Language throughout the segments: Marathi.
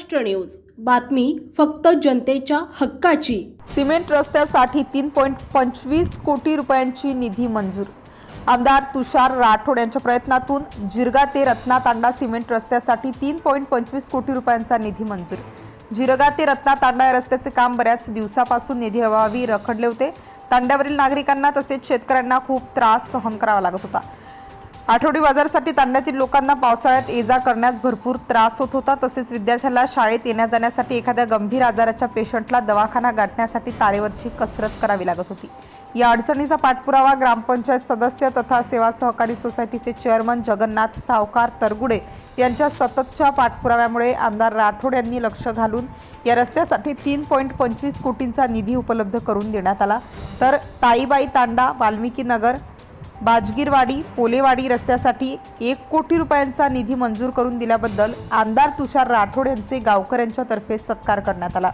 महाराष्ट्र न्यूज. बातमी फक्त जनतेच्या हक्काची. सिमेंट रस्त्यासाठी तीन पॉईंट पंचवीस कोटी रुपयांची निधी मंजूर. आमदार तुषार राठोड यांच्या प्रयत्नातून जिरगा ते रत्नातांडा सिमेंट रस्त्यासाठी तीन पॉईंट पंचवीस कोटी रुपयांचा निधी मंजूर. जिरगा ते रत्नातांडा या रस्त्याचे काम बऱ्याच दिवसापासून निधी अभावी रखडले होते. तांड्यावरील नागरिकांना तसेच शेतकऱ्यांना खूप त्रास सहन करावा लागत होता. आठवडी बाजारासाठी तांड्यातील लोकांना पावसाळ्यात ये जा करण्यास भरपूर त्रास होत होता. तसेच विद्यार्थ्याला शाळेत येण्या जाण्यासाठी एखाद्या गंभीर आजाराच्या पेशंटला दवाखाना गाठण्यासाठी तारेवरची कसरत करावी लागत होती. या अडचणीचा पाठपुरावा ग्रामपंचायत सदस्य तथा सेवा सहकारी सोसायटीचे चेअरमन जगन्नाथ सावकार तरगुडे यांच्या सततच्या पाठपुराव्यामुळे आमदार राठोड यांनी लक्ष घालून या रस्त्यासाठी तीन पॉईंट पंचवीस कोटींचा निधी उपलब्ध करून देण्यात आला. तर ताईबाई तांडा वाल्मिकी नगर बाजगीरवाडी पोलेवाडी रस्त्यासाठी एक कोटी रुपयांचा निधी मंजूर करून दिल्याबद्दल आमदार तुषार राठोड यांचे गावकऱ्यांच्या तर्फे सत्कार करण्यात आला.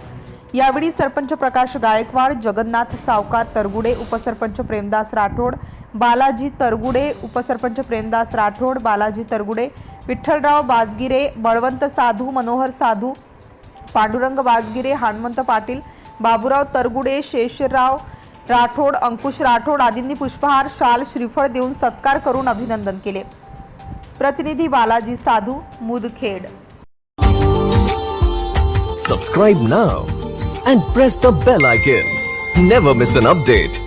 यावेळी सरपंच प्रकाश गायकवाड जगन्नाथ सावकार तरगुडे उपसरपंच प्रेमदास राठोड बालाजी तरगुडे उपसरपंच प्रेमदास राठोड बालाजी तरगुडे विठ्ठलराव बाजगिरे बळवंत साधू मनोहर साधू पांडुरंग बाजगिरे हनुमंत पाटील बाबुराव तरगुडे शेषराव राठोड अंकुश राठोड आदींनी पुष्पहार शाल श्रीफळ देऊन सत्कार करून अभिनंदन केले. प्रतिनिधी Balaji Sadhu Mudkhed. Subscribe now and press the bell icon never miss an update